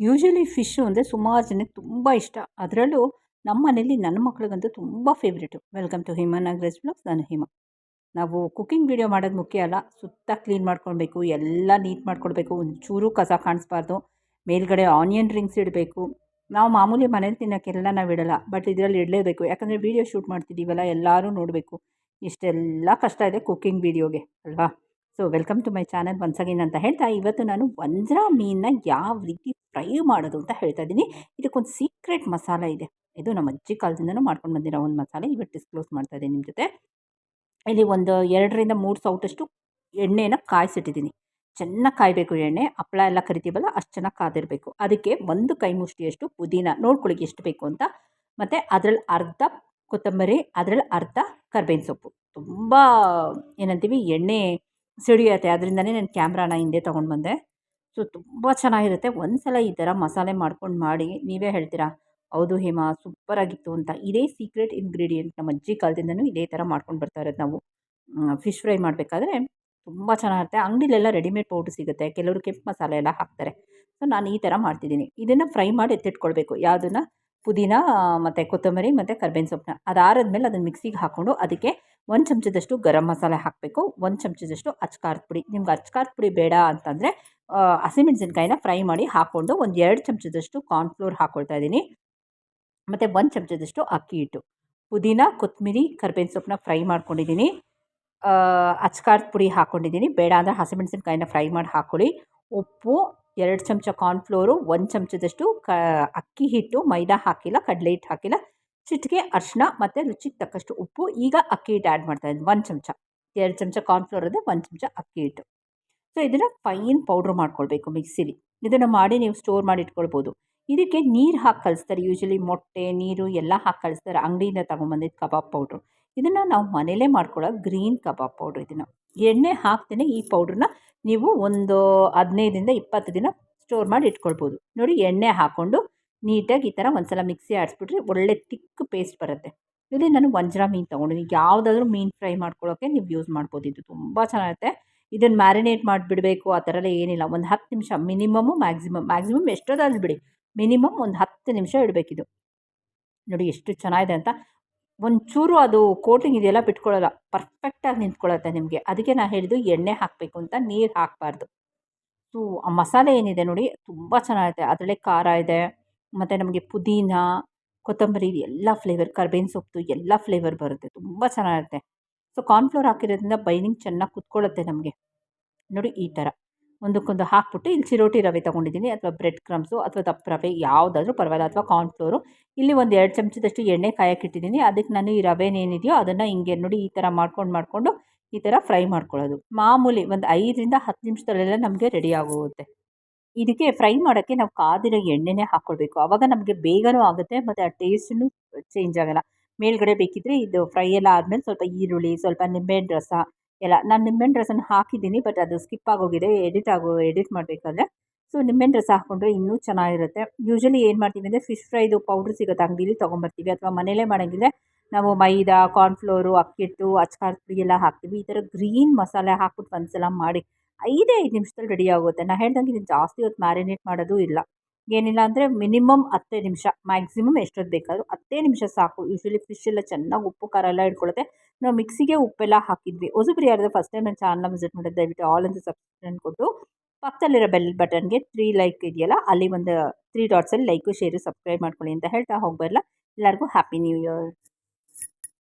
Usually fish ಅಂದರೆ ಸುಮಾರು ಜನಕ್ಕೆ ತುಂಬ ಇಷ್ಟ. ಅದರಲ್ಲೂ ನಮ್ಮ ಮನೇಲಿ ನನ್ನ ಮಕ್ಳಿಗಂತೂ ತುಂಬ favourite welcome to Hima Nagaraj blogs ನಾನು ಹಿಮ. ನಾವು ಕುಕ್ಕಿಂಗ್ ವೀಡಿಯೋ ಮಾಡೋದು ಮುಖ್ಯ ಅಲ್ಲ. ಸುತ್ತ ಕ್ಲೀನ್ ಮಾಡ್ಕೊಳ್ಬೇಕು, ಎಲ್ಲ ನೀಟ್ ಮಾಡ್ಕೊಳ್ಬೇಕು. ಒಂಚೂರು ಕಸ ಕಾಣಿಸ್ಬಾರ್ದು. ಮೇಲ್ಗಡೆ ಆನಿಯನ್ ರಿಂಗ್ಸ್ ಇಡಬೇಕು. ನಾವು ಮಾಮೂಲಿ ಮನೇಲಿ ತಿನ್ನೋಕ್ಕೆಲ್ಲ ನಾವು ಇಡಲ್ಲ. ಬಟ್ ಇದರಲ್ಲಿ ಇಡಲೇಬೇಕು. ಯಾಕಂದರೆ ವೀಡಿಯೋ ಶೂಟ್ ಮಾಡ್ತಿದ್ದೀವಲ್ಲ ಎಲ್ಲರೂ ನೋಡಬೇಕು. ಇಷ್ಟೆಲ್ಲ ಕಷ್ಟ ಇದೆ ಕುಕ್ಕಿಂಗ್ ವೀಡಿಯೋಗೆ ಅಲ್ವಾ? So welcome to my channel once again ಅಂತ ಹೇಳ್ತಾ, ಇವತ್ತು ನಾನು ವಂಜ್ರ ಮೀನನ್ನ ಯಾವ ರೀತಿ ಫ್ರೈ ಮಾಡೋದು ಅಂತ ಹೇಳ್ತಾ ಇದ್ದೀನಿ. ಇದಕ್ಕೊಂದು ಸೀಕ್ರೆಟ್ ಮಸಾಲ ಇದೆ. ಇದು ನಮ್ಮ ಅಜ್ಜಿ ಕಾಲದಿಂದನೂ ಮಾಡ್ಕೊಂಡು ಬಂದಿರೋ ಒಂದು ಮಸಾಲೆ. ಇವತ್ತು ಡಿಸ್ಕ್ಲೋಸ್ ಮಾಡ್ತಾ ಇದ್ದೀನಿ ನಿಮ್ಮ ಜೊತೆ. ಇಲ್ಲಿ ಒಂದು ಎರಡರಿಂದ ಮೂರು ಸೌಟಷ್ಟು ಎಣ್ಣೆನ ಕಾಯಿಸಿಟ್ಟಿದ್ದೀನಿ. ಚೆನ್ನಾಗಿ ಕಾಯಬೇಕು ಎಣ್ಣೆ. ಹಪ್ಪಳ ಎಲ್ಲ ಕರಿತೀವಲ್ಲ, ಅಷ್ಟು ಚೆನ್ನಾಗಿ ಕಾದಿರಬೇಕು. ಅದಕ್ಕೆ ಒಂದು ಕೈ ಮುಷ್ಟಿಯಷ್ಟು ಪುದೀನ. ನೋಡ್ಕೊಳ್ಳಿ ಎಷ್ಟು ಬೇಕು ಅಂತ. ಮತ್ತು ಅದರಲ್ಲಿ ಅರ್ಧ ಕೊತ್ತಂಬರಿ, ಅದರಲ್ಲಿ ಅರ್ಧ ಕರ್ಬೇವಿನ ಸೊಪ್ಪು. ತುಂಬ ಏನಂತೀವಿ, ಎಣ್ಣೆ ಸಿಡಿಯುತ್ತೆ. ಅದರಿಂದನೇ ನಾನು ಕ್ಯಾಮ್ರಾನ ಹಿಂದೆ ತೊಗೊಂಡು ಬಂದೆ. ಸೊ ತುಂಬ ಚೆನ್ನಾಗಿರುತ್ತೆ. ಒಂದು ಸಲ ಈ ಥರ ಮಸಾಲೆ ಮಾಡ್ಕೊಂಡು ಮಾಡಿ ನೀವೇ ಹೇಳ್ತೀರಾ? ಹೌದು ಹೇಮಾ, ಸೂಪರಾಗಿತ್ತು ಅಂತ. ಇದೇ ಸೀಕ್ರೆಟ್ ಇಂಗ್ರೀಡಿಯೆಂಟ್ ನಮ್ಮ ಅಜ್ಜಿ ಕಾಲದಿಂದನೂ ಇದೇ ಥರ ಮಾಡ್ಕೊಂಡು ಬರ್ತಾ ಇರೋದು ನಾವು. ಫಿಶ್ ಫ್ರೈ ಮಾಡಬೇಕಾದ್ರೆ ತುಂಬ ಚೆನ್ನಾಗಿರುತ್ತೆ. ಅಂಗಡಿಲೆಲ್ಲ ರೆಡಿಮೇಡ್ ಪೌಡ್ರ್ ಸಿಗುತ್ತೆ. ಕೆಲವರು ಕೆಂಪು ಮಸಾಲೆ ಎಲ್ಲ ಹಾಕ್ತಾರೆ. ಸೊ ನಾನು ಈ ಥರ ಮಾಡ್ತಿದ್ದೀನಿ. ಇದನ್ನು ಫ್ರೈ ಮಾಡಿ ಎತ್ತಿಟ್ಕೊಳ್ಬೇಕು. ಯಾವುದನ್ನು? ಪುದೀನ, ಮತ್ತು ಕೊತ್ತಂಬರಿ, ಮತ್ತು ಕರ್ಬೇವಿನ ಸೊಪ್ಪನ್ನ. ಅದಾರದ್ಮೇಲೆ ಅದನ್ನು ಮಿಕ್ಸಿಗೆ ಹಾಕ್ಕೊಂಡು ಅದಕ್ಕೆ ಒಂದು ಚಮಚದಷ್ಟು ಗರಂ ಮಸಾಲೆ ಹಾಕಬೇಕು, ಒಂದು ಚಮಚದಷ್ಟು ಅಚ್ಕಾರದ ಪುಡಿ. ನಿಮ್ಗೆ ಅಚ್ಕಾರದ ಪುಡಿ ಬೇಡ ಅಂತಂದರೆ ಹಸಿಮೆಣ್ಸಿನ್ಕಾಯಿನ ಫ್ರೈ ಮಾಡಿ ಹಾಕ್ಕೊಂಡು ಒಂದು ಎರಡು ಚಮಚದಷ್ಟು ಕಾರ್ನ್ಫ್ಲೋರ್ ಹಾಕ್ಕೊಳ್ತಾ ಇದ್ದೀನಿ ಮತ್ತು ಒಂದು ಚಮಚದಷ್ಟು ಅಕ್ಕಿ ಹಿಟ್ಟು. ಪುದೀನ ಕೊತ್ತಂಬರಿ ಕರ್ಬೇವಿನ ಸೊಪ್ಪನ್ನ ಫ್ರೈ ಮಾಡ್ಕೊಂಡಿದ್ದೀನಿ ಅಚ್ಕಾರದ ಪುಡಿ ಹಾಕ್ಕೊಂಡಿದ್ದೀನಿ ಬೇಡ ಅಂದರೆ ಹಸಿಮೆಣ್ಸಿನ್ಕಾಯಿನ ಫ್ರೈ ಮಾಡಿ ಹಾಕ್ಕೊಳ್ಳಿ ಉಪ್ಪು, ಎರಡು ಚಮಚ ಕಾರ್ನ್ಫ್ಲೋರು, ಒಂದು ಚಮಚದಷ್ಟು ಕ, ಅಕ್ಕಿ ಹಿಟ್ಟು, ಮೈದಾ ಹಾಕಿಲ್ಲ, ಕಡಲೆ ಹಿಟ್ಟು ಹಾಕಿಲ್ಲ. ಚಿಟಿಕೆ ಅರಿಶಿನ ಮತ್ತು ರುಚಿಗೆ ತಕ್ಕಷ್ಟು ಉಪ್ಪು. ಈಗ ಅಕ್ಕಿ ಹಿಟ್ಟು ಆ್ಯಡ್ ಮಾಡ್ತಾ ಇದ್ದೀನಿ. ಒಂದು ಚಮಚ. ಎರಡು ಚಮಚ ಕಾರ್ನ್ಫ್ಲೋರ್ ಇದೆ, ಒಂದು ಚಮಚ ಅಕ್ಕಿ ಹಿಟ್ಟು. ಸೊ ಇದನ್ನು ಫೈನ್ ಪೌಡ್ರ್ ಮಾಡ್ಕೊಳ್ಬೇಕು ಮಿಕ್ಸಿಲಿ ಇದನ್ನು ಮಾಡಿ ನೀವು ಸ್ಟೋರ್ ಮಾಡಿ ಇಟ್ಕೊಳ್ಬೋದು. ಇದಕ್ಕೆ ನೀರು ಹಾಕಿ ಕಲಿಸ್ತಾರೆ. ಯೂಶ್ವಲಿ ಮೊಟ್ಟೆ, ನೀರು ಎಲ್ಲ ಹಾಕಿ ಕಲಿಸ್ತಾರೆ. ಅಂಗಡಿಯಿಂದ ತೊಗೊಂಬಂದಿದ್ದು ಕಬಾಬ್ ಪೌಡ್ರು ಇದನ್ನು ನಾವು ಮನೇಲೇ ಮಾಡ್ಕೊಳ್ಳೋ ಗ್ರೀನ್ ಕಬಾಬ್ ಪೌಡ್ರ್ ಇದನ್ನು. ಎಣ್ಣೆ ಹಾಕ್ತೇನೆ. ಈ ಪೌಡ್ರನ್ನ ನೀವು ಒಂದು ಹದಿನೈದರಿಂದ ಇಪ್ಪತ್ತು ದಿನ ಸ್ಟೋರ್ ಮಾಡಿ ಇಟ್ಕೊಳ್ಬೋದು. ನೋಡಿ, ಎಣ್ಣೆ ಹಾಕ್ಕೊಂಡು ನೀಟಾಗಿ ಈ ಥರ ಒಂದ್ಸಲ ಮಿಕ್ಸಿ ಆಡಿಸ್ಬಿಟ್ರೆ ಒಳ್ಳೆ ತಿಕ್ ಪೇಸ್ಟ್ ಬರುತ್ತೆ. ಇಲ್ಲಿ ನಾನು ವಂಜ್ರ ಮೀನು ತೊಗೊಂಡಿದ್ದೀನಿ ಯಾವುದಾದ್ರೂ ಮೀನು ಫ್ರೈ ಮಾಡ್ಕೊಳ್ಳೋಕ್ಕೆ ನೀವು ಯೂಸ್ ಮಾಡ್ಬೋದು. ಇದು ತುಂಬ ಚೆನ್ನಾಗಿರುತ್ತೆ ಇದನ್ನು ಮ್ಯಾರಿನೇಟ್ ಮಾಡಿಬಿಡಬೇಕು. ಆ ಥರ ಎಲ್ಲ ಏನಿಲ್ಲ. ಒಂದು ಹತ್ತು ನಿಮಿಷ ಮಿನಿಮಮ್ಮು ಮ್ಯಾಕ್ಸಿಮಮ್. ಮ್ಯಾಕ್ಸಿಮಮ್ ಎಷ್ಟೊತ್ತಾದ್ರೂ ಬಿಡಿ. ಮಿನಿಮಮ್ ಒಂದು ಹತ್ತು ನಿಮಿಷ ಇಡಬೇಕಿದು ನೋಡಿ ಎಷ್ಟು ಚೆನ್ನಾಗಿದೆ ಅಂತ. ಒಂಚೂರು ಅದು ಕೋಟಿಂಗ್ ಇದೆಯಲ್ಲ ಬಿಟ್ಕೊಳ್ಳಲ್ಲ. ಪರ್ಫೆಕ್ಟಾಗಿ ನಿಂತ್ಕೊಳ್ಳುತ್ತೆ ನಿಮಗೆ. ಅದಕ್ಕೆ ನಾನು ಹೇಳಿದ್ದು ಎಣ್ಣೆ ಹಾಕಬೇಕು ಅಂತ. ನೀರು ಹಾಕಬಾರ್ದು. ಸೊ, ಆ ಮಸಾಲೆ ಏನಿದೆ ನೋಡಿ. ತುಂಬ ಚೆನ್ನಾಗಿದೆ ಅದರಲ್ಲೇ ಖಾರ ಇದೆ. ಮತ್ತು ನಮಗೆ ಪುದೀನ, ಕೊತ್ತಂಬರಿ ಎಲ್ಲ ಫ್ಲೇವರ್ ಕರ್ಬೇವಿನ ಸೊಪ್ಪು ಎಲ್ಲ ಫ್ಲೇವರ್ ಬರುತ್ತೆ. ತುಂಬ ಚೆನ್ನಾಗಿರುತ್ತೆ. ಸೊ ಕಾರ್ನ್ಫ್ಲೋರ್ ಹಾಕಿರೋದ್ರಿಂದ ಬೈನಿಂಗ್ ಚೆನ್ನಾಗಿ ಕುತ್ಕೊಳ್ಳುತ್ತೆ ನಮಗೆ. ನೋಡಿ ಈ ಥರ ಒಂದಕ್ಕೊಂದು ಹಾಕ್ಬಿಟ್ಟು ಇಲ್ಲಿ ಚಿರೋಟಿ ರವೆ ತೊಗೊಂಡಿದ್ದೀನಿ ಅಥವಾ ಬ್ರೆಡ್ ಕ್ರಮ್ಸು ಅಥವಾ ದಪ್ಪ ರವೆ ಯಾವುದಾದ್ರೂ ಪರವಾಗಿಲ್ಲ ಅಥವಾ ಕಾರ್ನ್ಫ್ಲೋರು ಇಲ್ಲಿ ಒಂದು ಎರಡು ಚಮಚದಷ್ಟು ಎಣ್ಣೆ ಕಾಯಕ್ಕಿಟ್ಟಿದ್ದೀನಿ ಅದಕ್ಕೆ ನಾನು ಈ ರವೆನೇನಿದೆಯೋ ಅದನ್ನು ಹಿಂಗೆ ನೋಡಿ ಈ ಥರ ಮಾಡ್ಕೊಂಡು ಮಾಡಿಕೊಂಡು ಈ ಥರ ಫ್ರೈ ಮಾಡ್ಕೊಳ್ಳೋದು. ಮಾಮೂಲಿ ಒಂದು ಐದರಿಂದ ಹತ್ತು ನಿಮಿಷದಲ್ಲೆಲ್ಲ ನಮಗೆ ರೆಡಿ ಆಗೋಗುತ್ತೆ ಇದಕ್ಕೆ ಫ್ರೈ ಮಾಡೋಕ್ಕೆ ನಾವು ಕಾದಿರೋ ಎಣ್ಣೆನೇ ಹಾಕ್ಕೊಳ್ಬೇಕು ಆವಾಗ ನಮಗೆ ಬೇಗನೂ ಆಗುತ್ತೆ, ಮತ್ತು ಆ ಟೇಸ್ಟೂ ಚೇಂಜ್ ಆಗೋಲ್ಲ. ಮೇಲ್ಗಡೆ ಬೇಕಿದ್ದರೆ ಇದು ಫ್ರೈ ಎಲ್ಲ ಆದಮೇಲೆ ಸ್ವಲ್ಪ ಈರುಳ್ಳಿ, ಸ್ವಲ್ಪ ನಿಂಬೆಹಣ್ಣು ರಸ ಎಲ್ಲ. ನಾನು ನಿಂಬೆಹಣ್ಣು ರಸನ ಹಾಕಿದ್ದೀನಿ, ಬಟ್ ಅದು ಸ್ಕಿಪ್ ಆಗೋಗಿದೆ. ಎಡಿಟ್ ಆಗೋ ಎಡಿಟ್ ಮಾಡಬೇಕಾದ್ರೆ. ಸೊ ನಿಂಬೆಹಣ್ಣು ರಸ ಹಾಕ್ಕೊಂಡ್ರೆ ಇನ್ನೂ ಚೆನ್ನಾಗಿರುತ್ತೆ. ಯೂಶ್ವಲಿ ಏನು ಮಾಡ್ತೀವಿ ಅಂದರೆ ಫಿಶ್ ಫ್ರೈದು ಪೌಡ್ರ್ ಸಿಗುತ್ತೆ. ಅಂಗಡೀಲಿ ತೊಗೊಂಬರ್ತೀವಿ. ಅಥವಾ ಮನೇಲೇ ಮಾಡೋಂಗಿದ್ರೆ ನಾವು ಮೈದಾ ಕಾರ್ನ್ಫ್ಲೋರು ಅಕ್ಕಿಟ್ಟು, ಅಚ್ಕಾರದ ಎಲ್ಲ ಹಾಕ್ತೀವಿ. ಈ ಥರ ಗ್ರೀನ್ ಮಸಾಲೆ ಹಾಕ್ಬಿಟ್ಟು ಒಂದ್ಸಲ ಮಾಡಿ ಐದೇ ಐದು ನಿಮಿಷದಲ್ಲಿ ರೆಡಿ ಆಗುತ್ತೆ. ನಾನು ಹೇಳ್ದಂಗೆ ಇದು ಜಾಸ್ತಿ ಹೊತ್ತು ಮ್ಯಾರಿನೇಟ್ ಮಾಡೋದು ಇಲ್ಲ. ಏನಿಲ್ಲ ಅಂದರೆ ಮಿನಿಮಮ್ ಹತ್ತೇ ನಿಮಿಷ ಮ್ಯಾಕ್ಸಿಮಮ್ ಎಷ್ಟೊತ್ತು ಬೇಕಾದರೂ ಹತ್ತೇ ನಿಮಿಷ ಸಾಕು. ಯೂಶ್ವಲಿ ಫಿಶ್ ಎಲ್ಲ ಚೆನ್ನಾಗಿ ಉಪ್ಪು, ಖಾರ ಎಲ್ಲ ಇಟ್ಕೊಳ್ಳುತ್ತೆ ನಾವು ಮಿಕ್ಸಿಗೆ ಉಪ್ಪೆಲ್ಲ ಹಾಕಿದ್ವಿ. ಹೊಸಬ್ರು ಯಾರಾದರೂ ಫಸ್ಟ್ ಟೈಮ್ ನಾನು ಚಾನಲ್ನ ವಿಸಿಟ್ ಮಾಡಿದ್ರೆ, ದಯವಿಟ್ಟು ಆಲ್ ಅಂತ ಸಬ್ಸ್ಕ್ರೈಬ್ ಕೊಟ್ಟು. ಪಕ್ಕದಲ್ಲಿರೋ ಬೆಲ್ ಬಟನ್ಗೆ ತ್ರೀ ಲೈಕ್ ಇದೆಯಲ್ಲ, ಅಲ್ಲಿ ಒಂದು ತ್ರೀ ಡಾಟ್ಸಲ್ಲಿ ಲೈಕು ಶೇರು ಸಬ್ಸ್ಕ್ರೈಬ್ ಮಾಡ್ಕೊಳ್ಳಿ ಅಂತ ಹೇಳ್ತಾ ಹೋಗ್ಬರಲ್ಲ ಎಲ್ಲರಿಗೂ ಹ್ಯಾಪಿ ನ್ಯೂ ಇಯರ್